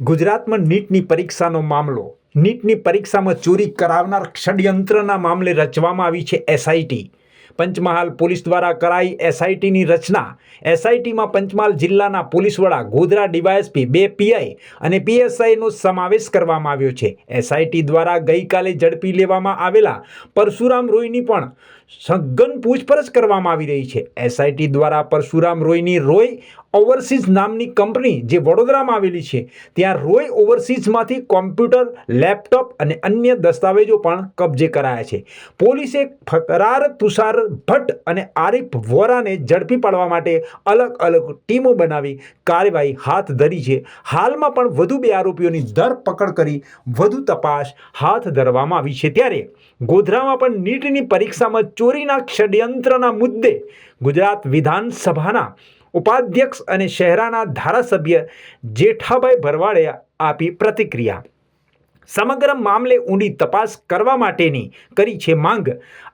ગુજરાતમાં નીટની પરીક્ષાનો મામલો. નીટની પરીક્ષામાં ચોરી કરાવનાર ષડયંત્રના મામલે રચવામાં આવી છે એસઆઈટી પંચમહાલ પોલીસ દ્વારા કરાઈ એસઆઈટીની રચના. એસઆઈટીમાં પંચમહાલ જિલ્લાના પોલીસ વડા ગોધરા ડીવાયએસપી, બે પીઆઈ અને પીએસઆઈનો સમાવેશ કરવામાં આવ્યો છે. એસઆઈટી દ્વારા ગઈકાલે ઝડપી લેવામાં આવેલા પરશુરામ રોયની પણ સઘન પૂછપરછ કરવામાં આવી રહી છે. એસઆઈટી દ્વારા પરશુરામ રોયની રોય ઓવરસીઝ નામની કંપની જે વડોદરામાં આવેલી છે, ત્યાં રોય ઓવરસીઝમાંથી કોમ્પ્યુટર, લેપટોપ અને અન્ય દસ્તાવેજો પણ કબજે કરાયા છે. પોલીસે ફરાર તુષાર ભટ્ટ અને આરિફ વોરાને ઝડપી પાડવા માટે અલગ અલગ ટીમો બનાવી કાર્યવાહી હાથ ધરી છે. હાલમાં પણ વધુ બે આરોપીઓની ધરપકડ કરી વધુ તપાસ હાથ ધરવામાં આવી છે. ત્યારે ગોધરામાં પણ નીટની પરીક્ષામાં ચોરીના ષડયંત્રના મુદ્દે ગુજરાત વિધાનસભાના ઉપાધ્યક્ષ અને શહેરાના ધારાસભ્ય જેઠાભાઈ ભરવાડે આપી પ્રતિક્રિયા. સમગ્ર મામલે ઊંડી તપાસ કરવા માટેની કરી છે માંગ.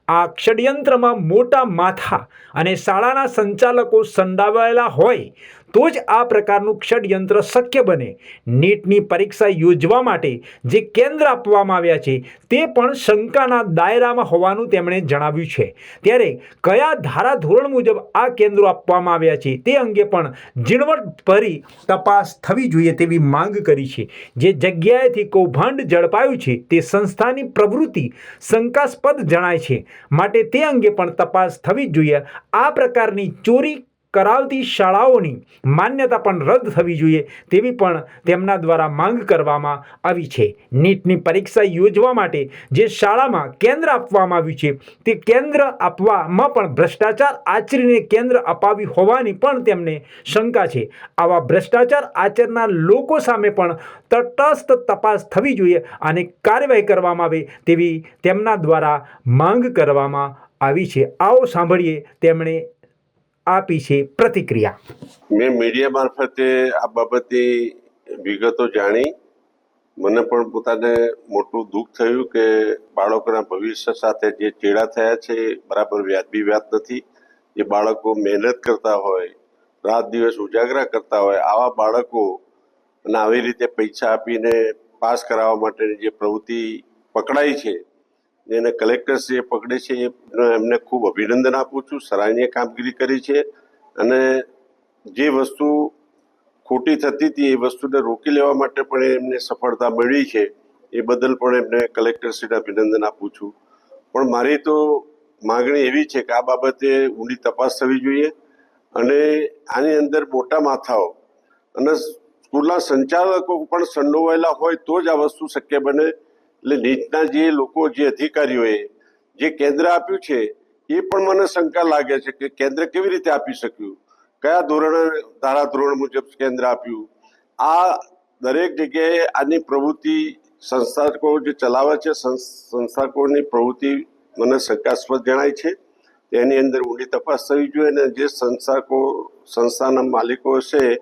આ ષડયંત્રમાં મોટા માથા અને શાળાના સંચાલકો સંડાવાયેલા હોય તો જ આ પ્રકારનું ષડયંત્ર શક્ય બને. નીટની પરીક્ષા યોજવા માટે જે કેન્દ્ર આપવામાં આવ્યા છે, તે પણ શંકાના દાયરામાં હોવાનું તેમણે જણાવ્યું છે. ત્યારે કયા ધારાધોરણ મુજબ આ કેન્દ્રો આપવામાં આવ્યા છે, તે અંગે પણ ઝીણવટભરી તપાસ થવી જોઈએ તેવી માંગ કરી છે. જે જગ્યાએથી કૌભાંડ ઝડપાયું છે, તે સંસ્થાની પ્રવૃત્તિ શંકાસ્પદ જણાય છે. માટે તે અંગે પણ તપાસ થવી જોઈએ. આ પ્રકારની ચોરી કરાવતી શાળાઓની માન્યતા પણ રદ થવી જોઈએ તેવી પણ તેમના દ્વારા માંગ કરવામાં આવી છે. નીટની પરીક્ષા યોજવા માટે જે શાળામાં કેન્દ્ર આપવામાં આવ્યું છે, તે કેન્દ્ર આપવામાં પણ ભ્રષ્ટાચાર આચરીને કેન્દ્ર અપાવી હોવાની પણ તેમને શંકા છે. આવા ભ્રષ્ટાચાર આચરનાર લોકો સામે પણ તટસ્થ તપાસ થવી જોઈએ અને કાર્યવાહી કરવામાં આવે તેવી તેમના દ્વારા માંગ કરવામાં આવી છે. આવો સાંભળીએ તેમણે આપી છે પ્રતિક્રિયા. મેં મીડિયા મારફતે આ બાબતે વિગતો જાણી. મને પણ પોતાને મોટું દુઃખ થયું કે બાળકોના ભવિષ્ય સાથે જે ચેડા થયા છે બરાબર વ્યાજબી વ્યાજ નથી. જે બાળકો મહેનત કરતા હોય, રાત દિવસ ઉજાગરા કરતા હોય, આવા બાળકો અને આવી રીતે પૈસા આપીને પાસ કરાવવા માટેની જે પ્રવૃત્તિ પકડાઈ છે જેને કલેક્ટરશ્રીએ પકડે છે એમને ખૂબ અભિનંદન આપું છું. સરાહનીય કામગીરી કરી છે અને જે વસ્તુ ખોટી થતી હતી, એ વસ્તુને રોકી લેવા માટે પણ એમને સફળતા મળી છે, એ બદલ પણ એમને કલેક્ટરશ્રીને અભિનંદન આપું છું. પણ મારી તો માગણી એવી છે કે આ બાબતે ઊંડી તપાસ થવી જોઈએ અને આની અંદર મોટા માથાઓ અને સ્કૂલના સંચાલકો પણ સંડોવાયેલા હોય તો જ આ વસ્તુ શક્ય બને. એટલે નીચના જે લોકો, જે અધિકારીઓએ જે કેન્દ્ર આપ્યું છે, એ પણ મને શંકા લાગે છે કે કેન્દ્ર કેવી રીતે આપી શક્યું? કયા ધોરણે ધારા ધોરણ મુજબ કેન્દ્ર આપ્યું? આ દરેક જગ્યાએ આની પ્રવૃત્તિ સંસ્થાકો જે ચલાવે છે સંસ- સંસ્થાકોની પ્રવૃત્તિ મને શંકાસ્પદ જણાય છે. તેની અંદર ઊંડી તપાસ થવી જોઈએ અને જે સંસ્થાકો, સંસ્થાના માલિકો છે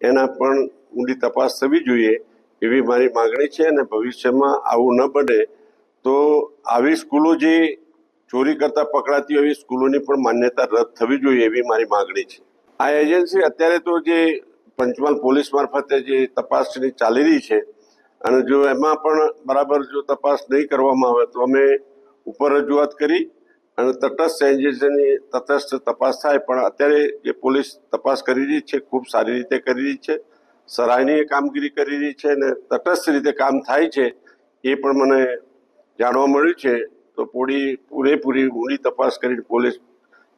એના પણ ઊંડી તપાસ થવી જોઈએ. એવી મારી માગણી છે અને ભવિષ્યમાં આવું ન બને, તો આવી સ્કૂલો જે ચોરી કરતા પકડાતી હોય એવી સ્કૂલોની પણ માન્યતા રદ થવી જોઈએ એવી મારી માગણી છે. આ એજન્સી અત્યારે તો જે પંચમહાલ પોલીસ મારફતે જે તપાસની ચાલી રહી છે અને જો એમાં પણ બરાબર જો તપાસ નહીં કરવામાં આવે તો અમે ઉપર રજૂઆત કરી અને તટસ્થ એજન્સીની તટસ્થ તપાસ થાય, પણ અત્યારે જે પોલીસ તપાસ કરી રહી છે, ખૂબ સારી રીતે કરી રહી છે. સરાહનીય કામગીરી કરી રહી છે અને તટસ્થ રીતે કામ થાય છે, એ પણ મને જાણવા મળ્યું છે. તો પૂરી, પૂરેપૂરી ઊંડી તપાસ કરીને પોલીસ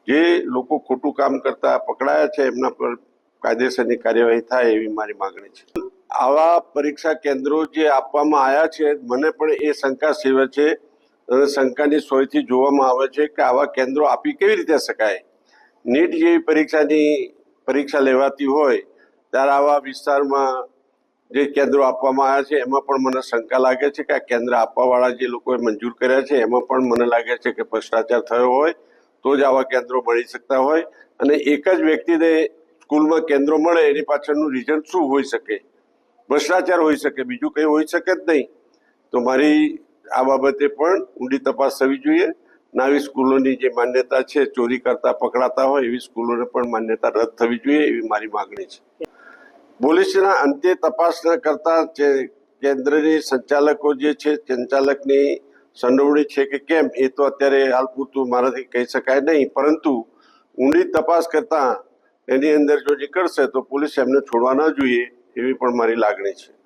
જે લોકો ખોટું કામ કરતા પકડાયા છે, એમના પર કાયદેસરની કાર્યવાહી થાય એવી મારી માગણી છે. આવા પરીક્ષા કેન્દ્રો જે આપવામાં આવ્યા છે, મને પણ એ શંકા સેવે છે અને શંકાની સોયથી જોવામાં આવે છે કે આવા કેન્દ્રો આપી કેવી રીતે શકાય? નીટ જેવી પરીક્ષાની, પરીક્ષા લેવાતી હોય ત્યારે આવા વિસ્તારમાં જે કેન્દ્રો આપવામાં આવ્યા છે, એમાં પણ મને શંકા લાગે છે કે આ કેન્દ્ર આપવાવાળા જે લોકોએ મંજૂર કર્યા છે, એમાં પણ મને લાગે છે કે ભ્રષ્ટાચાર થયો હોય, તો જ આવા કેન્દ્રો મળી શકતા હોય. અને એક જ વ્યક્તિને સ્કૂલમાં કેન્દ્રો મળે, એની પાછળનું રીઝન શું હોઈ શકે? ભ્રષ્ટાચાર હોઈ શકે, બીજું કંઈ હોઈ શકે જ નહીં. તો મારી આ બાબતે પણ ઊંડી તપાસ થવી જોઈએ. નાવી સ્કૂલોની જે માન્યતા છે, ચોરી કરતા, પકડાતા હોય, એવી સ્કૂલોને પણ માન્યતા રદ થવી જોઈએ, એવી મારી માગણી છે. પોલીસના અંતે તપાસ ન કરતા જે કેન્દ્રની સંચાલકો જે છે, સંચાલકની સંડોવણી છે કે કેમ, એ તો અત્યારે હાલ પૂરતું મારાથી કહી શકાય નહીં. પરંતુ ઊંડી તપાસ કરતા એની અંદર જો નીકળશે તો પોલીસ એમને છોડવા ન જોઈએ એવી પણ મારી લાગણી છે.